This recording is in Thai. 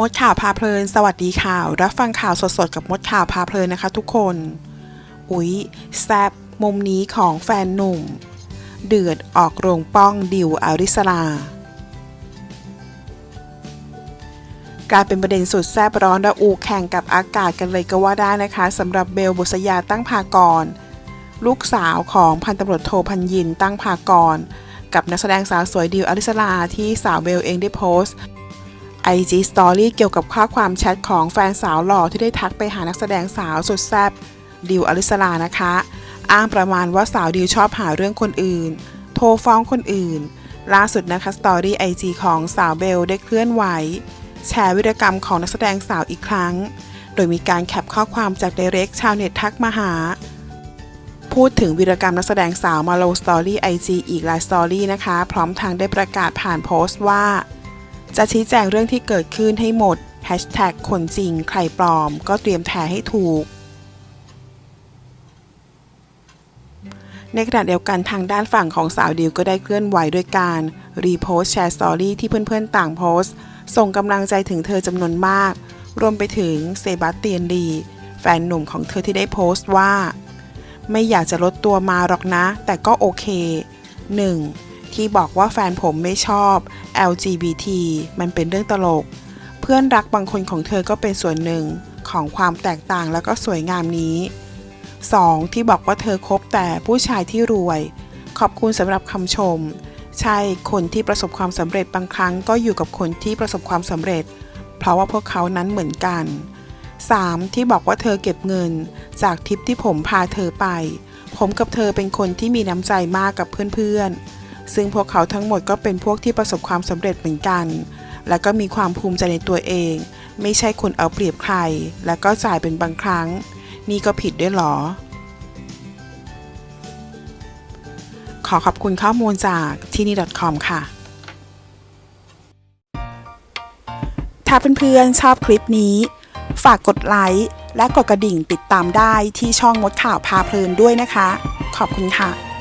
มดข่าวพาเพลิน สวัสดีข่าว รับฟังข่าวสดๆ กับมดข่าวพาเพลินนะคะทุกคน อุ๊ย แซบมุมนี้ของแฟนหนุ่ม เดือดออกโรงป้องดิวอาริสลากลายเป็นประเด็นสุดแซบร้อนระอุแข่งกับอากาศกันเลยก็ว่าได้นะคะสำหรับเบลบุษยาตั้งพากร ลูกสาวของพันตำรวจโทพันยินตั้งพากร กับนักแสดงสาวสวยดิวอาริสลาที่สาวเบลเองได้โพสต์ IG Story เกี่ยวกับข้อความแชทของแฟนสาวหล่อที่ได้ทักไปหานักแสดงสาวสุดแซ่บดิวอลิสลานะคะ อ้างประมาณว่าสาวดิวชอบหาเรื่องคนอื่น โทรฟ้องคนอื่น ล่าสุดนะคะสตอรี่ IG ของสาวเบลได้เคลื่อนไหว แชร์วิรกรรมของนักแสดงสาวอีกครั้ง โดยมีการแคปข้อความจาก Direct ชาวเน็ตทักมาหา พูดถึงวีรกรรมนักแสดงสาวมาลงสตอรี่ IG อีกหลายสตอรี่นะคะ พร้อมทางได้ประกาศผ่านโพสต์ว่า จะชี้แจงเรื่องที่เกิดขึ้นให้หมด Hashtag คนจริงใครปลอม ก็เตรียมแถให้ถูก ในขณะเดียวกันทางด้านฝั่งของสาวดิวก็ได้เคลื่อนไหวด้วยการรีโพสต์แชร์สตอรี่ที่เพื่อนๆต่างโพสต์ ส่งกำลังใจถึงเธอจำนวนมาก รวมไปถึงเซบาสเตียนลีแฟนหนุ่มของเธอที่ได้โพสต์ว่า ไม่อยากจะลดตัวมาหรอกนะ แต่ก็โอเค 1. ที่บอกว่าแฟนผมไม่ชอบ LGBT มันเป็นเรื่องตลก เพื่อนรักบางคนของเธอก็เป็นส่วนหนึ่งของความแตกต่างและก็สวยงามนี้ 2. ที่บอกว่าเธอคบแต่ผู้ชายที่รวย ขอบคุณสำหรับคำชม ใช่คนที่ประสบความสำเร็จบางครั้งก็อยู่กับคนที่ประสบความสำเร็จ เพราะว่าพวกเขานั้นเหมือนกัน 3. ที่บอกว่าเธอเก็บเงิน จากทริปที่ผมพาเธอไป ผมกับเธอเป็นคนที่มีน้ำใจมากกับเพื่อนๆ ซึ่งพวกเขาทั้งหมดก็เป็นพวกที่ประสบความสำเร็จเหมือนกัน และก็มีความภูมิใจในตัวเอง ไม่ใช่คนเอาเปรียบใคร และก็จ่ายเป็นบางครั้ง นี่ก็ผิดด้วยหรอ ขอขอบคุณข้อมูลจากที่นี่ .com ค่ะถ้าเพื่อนๆชอบคลิปนี้ ฝากกดไลค์และกดกระดิ่งติดตามได้ที่ช่องมดข่าวพาเพลินด้วยนะคะ ขอบคุณค่ะ